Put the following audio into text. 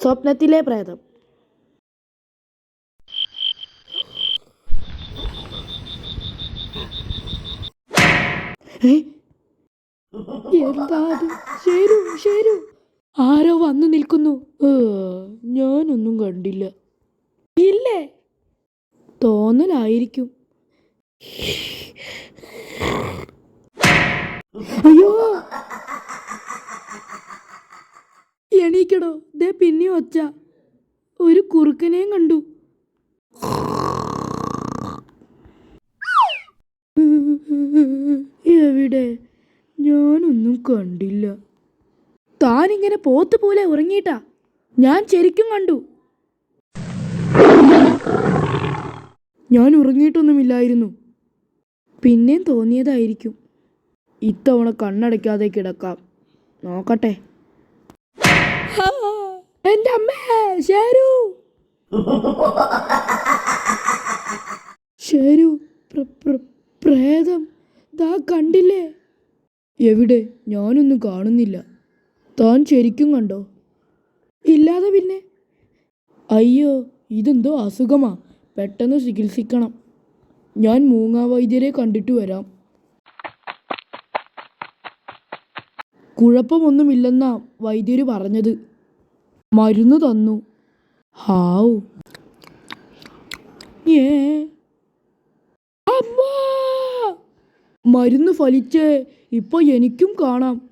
സ്വപ്നത്തിലെ പ്രേതം? എന്താ ശരു ശരു. ആരോ വന്നു നിൽക്കുന്നു. ഞാനൊന്നും കണ്ടില്ല. ഇല്ലേ? തോന്നലായിരിക്കും. അയ്യോ! എണീക്കടോ. ദേ പിന്നെ ഒച്ച. ഒരു കുറുക്കനെയും കണ്ടു. എവിടെ? ഞാനൊന്നും കണ്ടില്ല. താനിങ്ങനെ പോത്ത് പോലെ ഉറങ്ങിയിട്ടാ. ഞാൻ ശരിക്കും കണ്ടു. ഞാൻ ഉറങ്ങിയിട്ടൊന്നുമില്ലായിരുന്നു. പിന്നെയും തോന്നിയതായിരിക്കും. ഇത്തവണ കണ്ണടയ്ക്കാതെ കിടക്കാം. നോക്കട്ടെ. എന്റെ അമ്മേ പ്ര- പ്ര- പ്രേതം. താ കണ്ടില്ലേ? എവിടെ? ഞാനൊന്നും കാണുന്നില്ല. താൻ ശരിക്കും കണ്ടോ? ഇല്ലാതെ പിന്നെ? അയ്യോ ഇതെന്തോ അസുഖമാ. പെട്ടെന്ന് ചികിത്സിക്കണം. ഞാൻ മൂങ്ങാ വൈദ്യരെ കണ്ടിട്ട് വരാം. കുഴപ്പമൊന്നുമില്ലെന്നാ വൈദ്യര് പറഞ്ഞത്. മരുന്ന് തന്നു. ഹാവു. ഏ! മരുന്ന് ഫലിച്ചേ ഇപ്പൊ എനിക്കും കാണാം.